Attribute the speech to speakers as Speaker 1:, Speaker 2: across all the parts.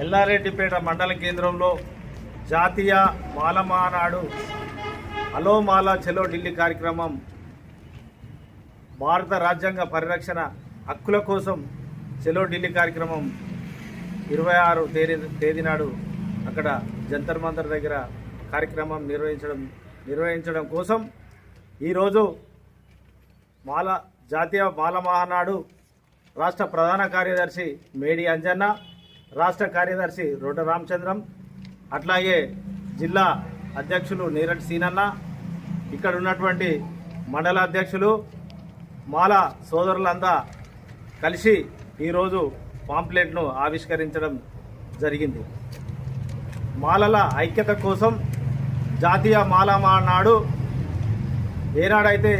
Speaker 1: ఎల్లారెడ్డిపేట మండల కేంద్రంలో జాతీయ మాలమానాడు అలో మాల చెలో ఢిల్లీ కార్యక్రమం భారత రాజ్యాంగ పరిరక్షణ హక్కుల కోసం చెలో ఢిల్లీ కార్యక్రమం ఇరవై ఆరు తేదీ తేదీ నాడు అక్కడ జంతర్ మంతర్ దగ్గర కార్యక్రమం నిర్వహించడం నిర్వహించడం కోసం ఈరోజు మాల జాతీయ బాల మహానాడు రాష్ట్ర ప్రధాన కార్యదర్శి మేడి అంజన్న రాష్ట్ర కార్యదర్శి రొడ్డ రామచంద్రం అట్లాగే జిల్లా అధ్యక్షులు నీరట్ సీనన్న ఇక్కడ ఉన్నటువంటి మండల అధ్యక్షులు మాల సోదరులంతా కలిసి ఈరోజు పాంప్లెట్ను ఆవిష్కరించడం జరిగింది. మాలల ఐక్యత కోసం జాతీయ మాలమా మహానాడు ఏనాడైతే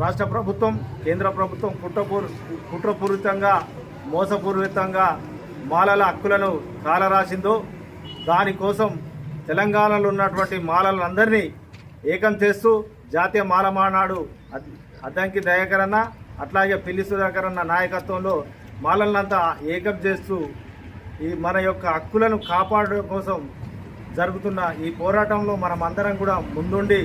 Speaker 1: రాష్ట్ర ప్రభుత్వం కేంద్ర ప్రభుత్వం కుట్రపూర్ కుట్రపూరితంగా మోసపూరితంగా మాలల హక్కులను కాలరాసిందో దానికోసం తెలంగాణలో ఉన్నటువంటి మాలలందరినీ ఏకం చేస్తూ జాతీయ మాలమానాడు అద్దంకి దయాకరన్న అట్లాగే పిల్లి సుధాకరన్న నాయకత్వంలో మాలలంతా ఏకం చేస్తూ ఈ మన యొక్క హక్కులను కాపాడడం కోసం జరుగుతున్న ఈ పోరాటంలో మనమందరం కూడా ముందుండి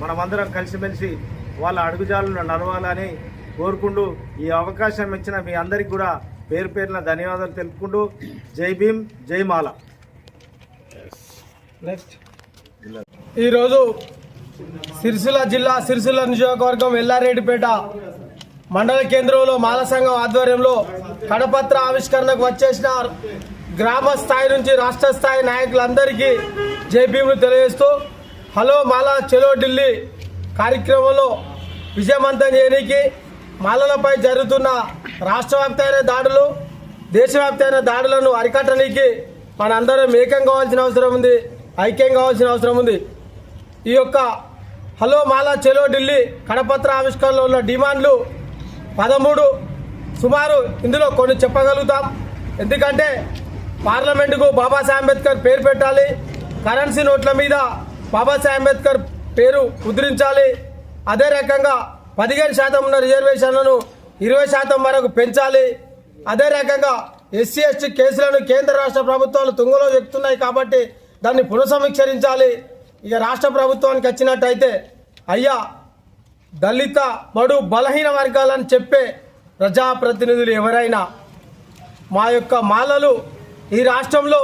Speaker 1: మనమందరం కలిసిమెలిసి వాళ్ళ అడుగుజాలను నడవాలని కోరుకుంటూ ఈ అవకాశం ఇచ్చిన మీ అందరికీ కూడా పేరు పేరున ధన్యవాదాలు తెలుపుకుంటూ జై భీమ్ జై మాల.
Speaker 2: నెక్స్ట్ ఈరోజు సిరిసిల్ల జిల్లా సిరిసిల్ల నియోజకవర్గం ఎల్లారెడ్డిపేట మండల కేంద్రంలో మాల సంఘం ఆధ్వర్యంలో కడపత్ర ఆవిష్కరణకు వచ్చేసిన గ్రామ స్థాయి నుంచి రాష్ట్ర స్థాయి నాయకులందరికీ జేపీలు తెలియజేస్తూ హలో మాలా చెలో ఢిల్లీ కార్యక్రమంలో విజయవంతం చేయడానికి మాలలపై జరుగుతున్న రాష్ట్ర వ్యాప్తమైన దాడులు దేశవ్యాప్తమైన దాడులను అరికట్టడానికి మనందరం ఏకం కావాల్సిన అవసరం ఉంది ఐక్యం కావాల్సిన అవసరం ఉంది. ఈ యొక్క హలో మాలా చెలో ఢిల్లీ కడపత్ర ఆవిష్కరణలో ఉన్న డిమాండ్లు పదమూడు. సుమారు ఇందులో కొన్ని చెప్పగలుగుతాం. ఎందుకంటే పార్లమెంటుకు బాబాసాహెబ్ అంబేద్కర్ పేరు పెట్టాలి కరెన్సీ నోట్ల మీద బాబాసాహెబ్ అంబేద్కర్ పేరు ముద్రించాలి. అదే రకంగా పదిహేను శాతం ఉన్న రిజర్వేషన్లను ఇరవై శాతం వరకు పెంచాలి. అదే రకంగా ఎస్సీ ఎస్టీ కేసులను కేంద్ర రాష్ట్ర ప్రభుత్వాలు తుంగలో ఎక్కుతున్నాయి కాబట్టి దాన్ని పునఃసమీక్షరించాలి ఇక రాష్ట్ర ప్రభుత్వానికి వచ్చినట్టయితే అయ్యా దళిత బడు బలహీన వర్గాలని చెప్పే ప్రజాప్రతినిధులు ఎవరైనా మా యొక్క మాలలు ఈ రాష్ట్రంలో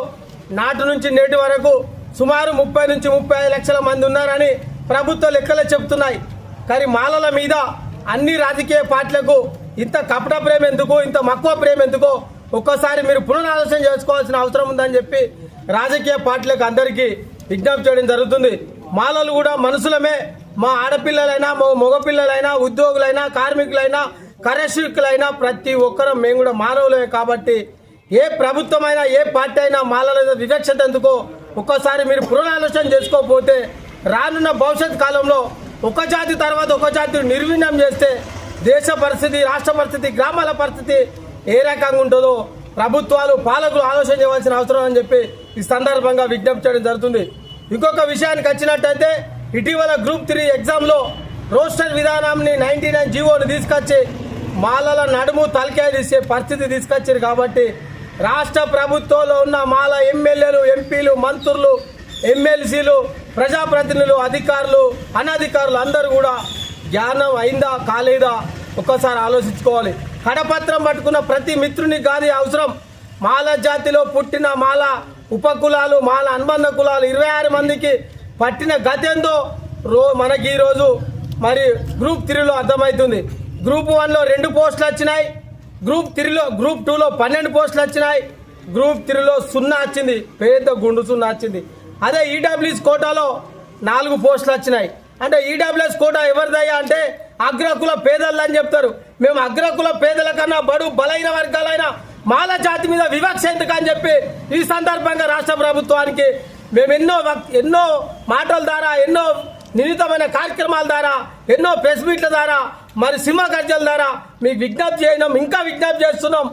Speaker 2: నాటి నుంచి నేటి వరకు సుమారు ముప్పై నుంచి ముప్పై ఐదు లక్షల మంది ఉన్నారని ప్రభుత్వ లెక్కలే చెప్తున్నాయి. కానీ మాలల మీద అన్ని రాజకీయ పార్టీలకు ఇంత కపట ప్రేమ ఎందుకు ఇంత మక్కువ ప్రేమ ఎందుకో ఒక్కసారి మీరు పునరాలోచన చేసుకోవాల్సిన అవసరం ఉందని చెప్పి రాజకీయ పార్టీలకు అందరికీ విజ్ఞప్తి చేయడం జరుగుతుంది. మాలలు కూడా మనుషులమే. మా ఆడపిల్లలైనా మా మగపిల్లలైనా ఉద్యోగులైనా కార్మికులైనా కరశికులైనా ప్రతి ఒక్కరం మేము కూడా మానవులమే కాబట్టి ఏ ప్రభుత్వమైనా ఏ పార్టీ అయినా మాలల వివక్షత ఎందుకో ఒక్కసారి మీరు పునరాలోచన చేసుకోకపోతే రానున్న భవిష్యత్ కాలంలో ఒక జాతి తర్వాత ఒక జాతి నిర్వీణం చేస్తే దేశ పరిస్థితి రాష్ట్ర పరిస్థితి గ్రామాల పరిస్థితి ఏ రకంగా ఉంటుందో ప్రభుత్వాలు పాలకులు ఆలోచన చేయవలసిన అవసరం అని చెప్పి ఈ సందర్భంగా విజ్ఞప్తి చేయడం జరుగుతుంది. ఇంకొక విషయానికి వచ్చినట్టయితే ఇటీవల గ్రూప్ త్రీ ఎగ్జామ్లో రోస్టర్ విధానాన్ని నైన్టీ నైన్ జీవోని తీసుకొచ్చి మాలల నడుము తలకాయ తీసే పరిస్థితి తీసుకొచ్చారు కాబట్టి రాష్ట్ర ప్రభుత్వంలో ఉన్న మాల ఎమ్మెల్యేలు ఎంపీలు మంత్రులు ఎమ్మెల్సీలు ప్రజాప్రతినిధులు అధికారులు అనధికారులు అందరూ కూడా జ్ఞానం అయిందా కాలేదా? ఒక్కసారి ఆలోచించుకోవాలి. కడపత్రం పట్టుకున్న ప్రతి మిత్రుని కాదు అవసరం. మాల జాతిలో పుట్టిన మాల ఉపకులాలు మాల అనుబంధ కులాలు ఇరవై ఆరు మందికి పట్టిన గతేందో రో మనకి ఈరోజు మరి గ్రూప్ త్రీలో అర్థమవుతుంది. గ్రూప్ వన్లో రెండు పోస్టులు వచ్చినాయి. గ్రూప్ త్రీలో గ్రూప్ టూలో పన్నెండు పోస్టులు వచ్చినాయి. గ్రూప్ త్రీలో సున్నా వచ్చింది. పెద్ద గుండు సున్నా వచ్చింది. అదే ఈడబ్ల్యూఎస్ కోటాలో నాలుగు పోస్టులు వచ్చినాయి. అంటే ఈడబ్ల్యూఎస్ కోటా ఎవరిదయ్యా అంటే అగ్రకుల పేదలు అని చెప్తారు. మేము అగ్రకుల పేదల కన్నా బడు బలైన వర్గాలైన మాల జాతి మీద వివక్ష ఎందుకని చెప్పి ఈ సందర్భంగా రాష్ట్ర ప్రభుత్వానికి మేము ఎన్నో వక్- ఎన్నో మాటల ద్వారా ఎన్నో నిందితమైన కార్యక్రమాల ద్వారా ఎన్నో ప్రెస్ మీట్ల ద్వారా మరి సింహ గర్జల ద్వారా మీకు విజ్ఞప్తి చేయడం ఇంకా విజ్ఞప్తి చేస్తున్నాం.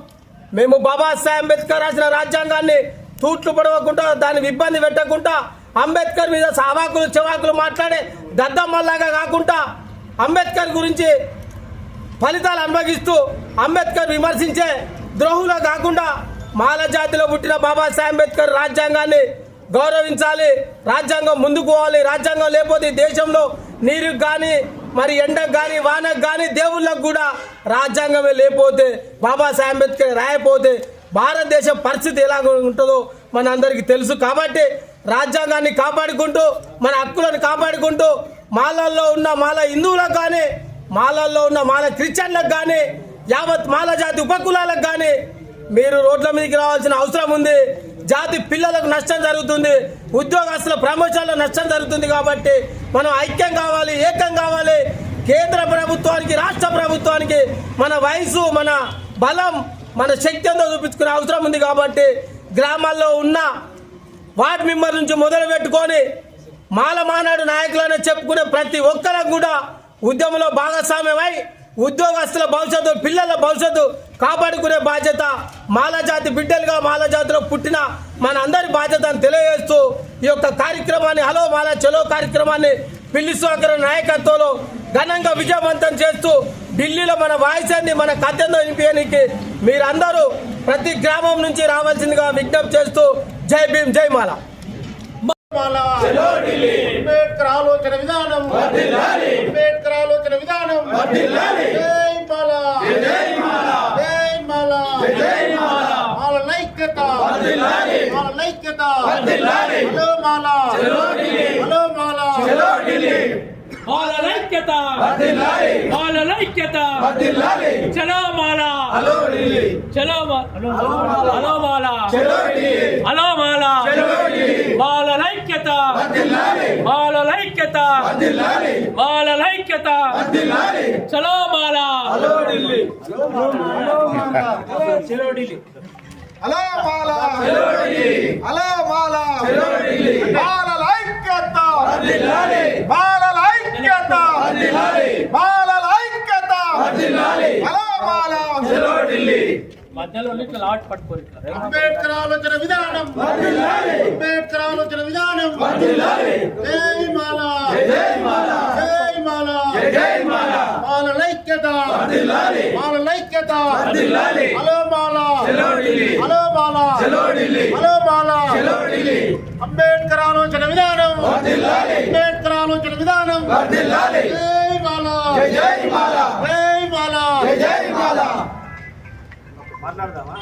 Speaker 2: మేము బాబాసాహెబ్ అంబేద్కర్ రాసిన రాజ్యాంగాన్ని తూట్లు పడవకుండా దాన్ని ఇబ్బంది పెట్టకుండా అంబేద్కర్ మీద సావాకులు చెవాకులు మాట్లాడే దద్దమ్మల్లాగా కాకుండా అంబేద్కర్ గురించి ఫలితాలు అనుభవిస్తూ అంబేద్కర్ విమర్శించే ద్రోహులా కాకుండా మాల జాతిలో పుట్టిన బాబాసాహెబ్ అంబేద్కర్ రాజ్యాంగాన్ని గౌరవించాలి రాజ్యాంగం ముందుకు పోవాలి రాజ్యాంగం లేకపోతే దేశంలో నీరుకు కానీ మరి ఎండకు కానీ వానకు కానీ దేవుళ్ళకు కూడా రాజ్యాంగమే లేకపోతే బాబాసాహెబ్ అంబేద్కర్ రాయపోతే భారతదేశం పరిస్థితి ఎలాగ ఉంటుందో మన అందరికీ తెలుసు. కాబట్టి రాజ్యాంగాన్ని కాపాడుకుంటూ మన హక్కులను కాపాడుకుంటూ మాలల్లో ఉన్న మాల హిందువులకు కానీ మాలల్లో ఉన్న మాల క్రిస్టియన్లకు కానీ యావత్ మాల జాతి ఉపకులాలకు కానీ మీరు రోడ్ల మీదకి రావాల్సిన అవసరం ఉంది. జాతి పిల్లలకు నష్టం జరుగుతుంది. ఉద్యోగస్తుల ప్రమోషన్లో నష్టం జరుగుతుంది కాబట్టి మనం ఐక్యం కావాలి ఏకం కావాలి. కేంద్ర ప్రభుత్వానికి రాష్ట్ర ప్రభుత్వానికి మన వయసు మన బలం మన శక్తి ఎంతో చూపించుకునే అవసరం ఉంది కాబట్టి గ్రామాల్లో ఉన్న వార్డు మెంబర్ నుంచి మొదలు పెట్టుకొని మాల మానాడు నాయకులనే చెప్పుకునే ప్రతి ఒక్కరికి కూడా ఉద్యమంలో భాగస్వామ్యమై ఉద్యోగస్తుల భవిష్యత్తు పిల్లల భవిష్యత్తు కాపాడుకునే బాధ్యత మాలజాతి బిడ్డలుగా మాలజాతిలో పుట్టిన మన అందరి బాధ్యతను తెలియజేస్తూ ఈ యొక్క కార్యక్రమాన్ని హలో మాల చలో కార్యక్రమాన్ని పిల్లి సుధాకర్ నాయకత్వంలో ఘనంగా విజయవంతం చేస్తూ ఢిల్లీలో మన వాయిసాన్ని మన కథంతో వినిపించడానికి మీరందరూ ప్రతి గ్రామం నుంచి రావాల్సిందిగా విజ్ఞప్తి చేస్తూ జై భీమ్ జై మాల.
Speaker 3: మాల. అంబేద్కర్ ఆలోచన విధానం. అంబేద్కర్ ఆలోచన విధానం. జై మాల. జై మాల. మాల. నైక్యత. మాల నైక్యత. హలో మాల హలో మాల
Speaker 4: మాలైక్యత మాలైక్యత చలో మాల చలో మా- హలో మాల హలో మాల మాలైక్యత మాలైక్యత మాలైక్యత చలో మాల
Speaker 3: హలో మాల హలో మాల మాల ఐక్యత మాల ఐక్యత మాల ఐక్యత హలో మాల
Speaker 4: మధ్యలో ఉండి ఇట్లా లాట్ పట్టుకోరు ఇట్లా.
Speaker 3: అంబేద్కర్ ఆలోచన విధానం. అంబేద్కర్ ఆలోచన విధానం. జై మాల జై మాల జై మాల జై మాల మాల లైక్యత. Mala లైక్యత hello Mala hello Mala hello Mala Ambedkar ఆలోచన విధానం. అంబేద్కర్ ఆలోచన విధానం. జై మాల జై మాల జై మాల
Speaker 1: మాట్లాడదామా?